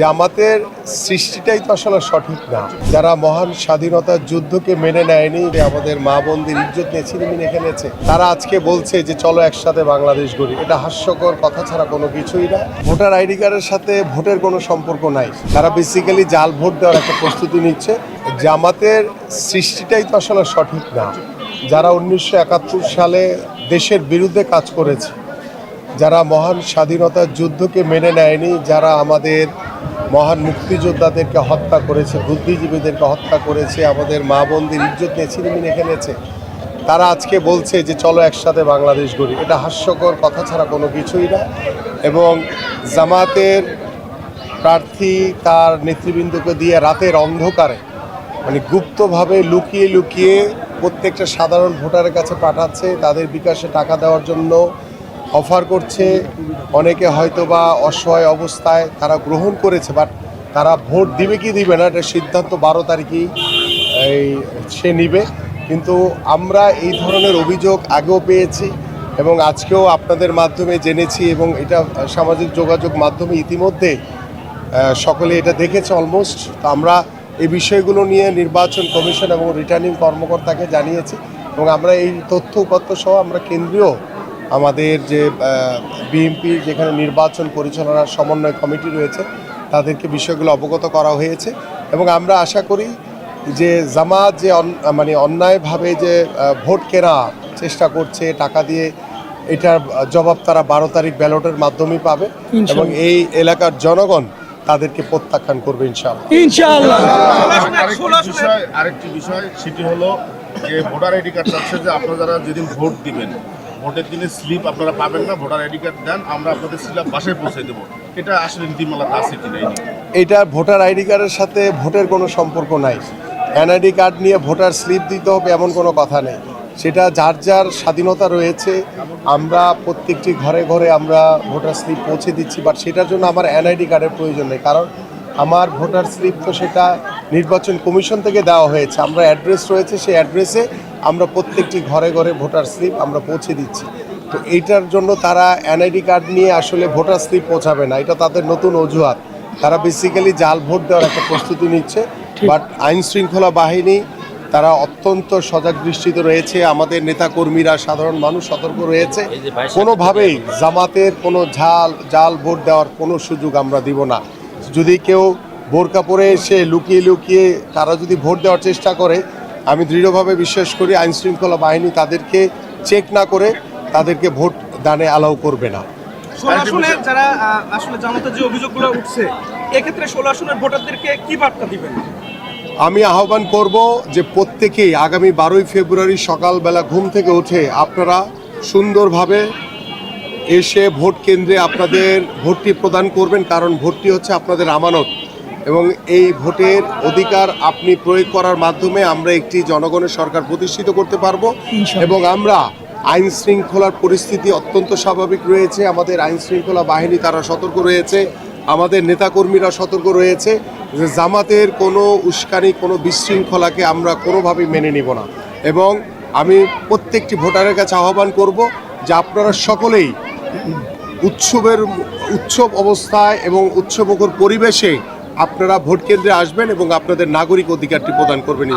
জামাতের সৃষ্টিটাই তো আসলে সঠিক না। যারা মহান স্বাধীনতার যুদ্ধকে মেনে নেয়নি আমাদের মা বোনদের ইজ্জত নিয়ে ছিনিমিনি খেলেছে, তারা আজকে বলছে যে চলো একসাথে বাংলাদেশ গড়ি। এটা হাস্যকর কথা ছাড়া কোনো কিছুই না। ভোটার আইডি কার্ডের সাথে ভোটের কোনো সম্পর্ক নাই। তারা বেসিক্যালি জাল ভোট দেওয়ার একটা প্রস্তুতি নিচ্ছে। জামাতের সৃষ্টিটাই তো আসলে সঠিক না। যারা উনিশশো একাত্তর সালে দেশের বিরুদ্ধে কাজ করেছে, যারা মহান স্বাধীনতার যুদ্ধকে মেনে নেয়নি, যারা আমাদের মহান মুক্তিযোদ্ধাদেরকে হত্যা করেছে, বুদ্ধিজীবীদেরকে হত্যা করেছে, আমাদের মা বোনদের ইজ্জত নিয়ে ছিনিমিনি খেলেছে। তারা আজকে বলছে যে, চলো একসাথে বাংলাদেশ গড়ি। এটা হাস্যকর কথা ছাড়া কোনো কিছুই না। এবং জামাতের প্রার্থী তার নেতৃবৃন্দকে দিয়ে রাতের অন্ধকারে মানে গুপ্তভাবে লুকিয়ে লুকিয়ে প্রত্যেকটা সাধারণ ভোটারের কাছে পাঠাচ্ছে, তাদের বিকাশে টাকা দেওয়ার জন্য অফার করছে। অনেকে হয়তো বা অসহায় অবস্থায় তারা গ্রহণ করেছে, বাট তারা ভোট দিবে কি দিবে না, এটা সিদ্ধান্ত বারো তারিখেই এই সে নিবে। কিন্তু আমরা এই ধরনের অভিযোগ আগেও পেয়েছি এবং আজকেও আপনাদের মাধ্যমে জেনেছি এবং এটা সামাজিক যোগাযোগ মাধ্যমে ইতিমধ্যে সকলে এটা দেখেছে অলমোস্ট তো আমরা এই বিষয়গুলো নিয়ে নির্বাচন কমিশন এবং রিটার্নিং কর্মকর্তাকে জানিয়েছি এবং আমরা এই তথ্য উপাত্ত সহ আমরা কেন্দ্রীয় আমাদের যে বিএনপির যেখানে নির্বাচন পরিচালনার সমন্বয় কমিটি রয়েছে তাদেরকে বিষয়গুলো অবগত করা হয়েছে এবং আমরা আশা করি যে জামাত যে মানে অন্যায়ভাবে যে ভোট কেনা চেষ্টা করছে টাকা দিয়ে এটার জবাব তারা বারো তারিখ ব্যালটের মাধ্যমেই পাবে এবং এই এলাকার জনগণ তাদেরকে প্রত্যাখ্যান করবে ইনশাআল্লাহ। ইনশাআল্লাহ। আরেকটি বিষয় আরেকটি বিষয় সেটি হলো যে ভোটার আইডি কার্ড চাচ্ছে যে আপনারা যারা যেদিন ভোট দিবেন ভোটের দিনে স্লিপ আপনারা পাবেন না, ভোটার আইডি কার্ড দেন, আমরা আপনাদের স্লিপ বাসায় পৌঁছে দেবো। এটা আসলে নীতিমালাতে আছে কিনা এই নিয়ে? এটা ভোটার আইডি কার্ডের সাথে ভোটের কোনো সম্পর্ক নাই। এনআইডি কার্ড নিয়ে ভোটার স্লিপ দিতে হবে এমন কোনো কথা নেই। সেটা যার যার স্বাধীনতা রয়েছে, আমরা প্রত্যেকটি ঘরে ঘরে আমরা ভোটার স্লিপ পৌঁছে দিচ্ছি, বাট সেটার জন্য আমার এনআইডি কার্ডের প্রয়োজন নেই। কারণ আমার ভোটার স্লিপ তো সেটা নির্বাচন কমিশন থেকে দেওয়া হয়েছে। আমরা অ্যাড্রেস রয়েছে সেই অ্যাড্রেসে আমরা প্রত্যেকটি ঘরে ঘরে ভোটার স্লিপ আমরা পৌঁছে দিচ্ছি। তো এইটার জন্য তারা এনআইডি কার্ড নিয়ে আসলে ভোটার স্লিপ পৌঁছাবে না। এটা তাদের নতুন অজুহাত। তারা বেসিক্যালি জাল ভোট দেওয়ার একটা প্রস্তুতি নিচ্ছে। বাট আইন শৃঙ্খলা বাহিনী তারা অত্যন্ত সজাগ দৃষ্টিতে রয়েছে। আমাদের নেতাকর্মীরা সাধারণ মানুষ সতর্ক রয়েছে। কোনোভাবেই জামাতের কোনো ঝাল জাল ভোট দেওয়ার কোনো সুযোগ আমরা দিব না। যদি কেউ বোরকা পরে এসে লুকিয়ে লুকিয়ে তারা যদি ভোট দেওয়ার চেষ্টা করে আমি দৃঢ়ভাবে বিশ্বাস করি আইন শৃঙ্খলা বাহিনী তাদেরকে চেক না করে তাদেরকে ভোট দানে অ্যালাউ করবে না। ষোলো যারা আসলে জামাতের যে অভিযোগগুলো উঠছে এক্ষেত্রে ষোলো আসনের ভোটারদেরকে কি বার্তা দিবেন? আমি আহ্বান করব যে প্রত্যেকেই আগামী বারোই ফেব্রুয়ারি সকালবেলা ঘুম থেকে উঠে আপনারা সুন্দরভাবে এসে ভোট কেন্দ্রে আপনাদের ভোটটি প্রদান করবেন কারণ ভোটটি হচ্ছে আপনাদের আমানত। এবং এই ভোটের অধিকার আপনি প্রয়োগ করার মাধ্যমে আমরা একটি জনগণের সরকার প্রতিষ্ঠিত করতে পারব। এবং আমরা আইন শৃঙ্খলার পরিস্থিতি অত্যন্ত স্বাভাবিক রয়েছে। আমাদের আইন শৃঙ্খলা বাহিনী তারা সতর্ক রয়েছে। আমাদের নেতাকর্মীরা সতর্ক রয়েছে যে জামাতের কোনো উস্কানি কোনো বিশৃঙ্খলাকে আমরা কোনোভাবেই মেনে নিব না। এবং আমি প্রত্যেকটি ভোটারের কাছে আহ্বান করব যে আপনারা সকলেই উৎসবের উৎসব অবস্থায় এবং উৎসবমুখর পরিবেশে আপনারা ভোট কেন্দ্রে আসবেন এবং আপনাদের নাগরিক অধিকারটি প্রদান করবেন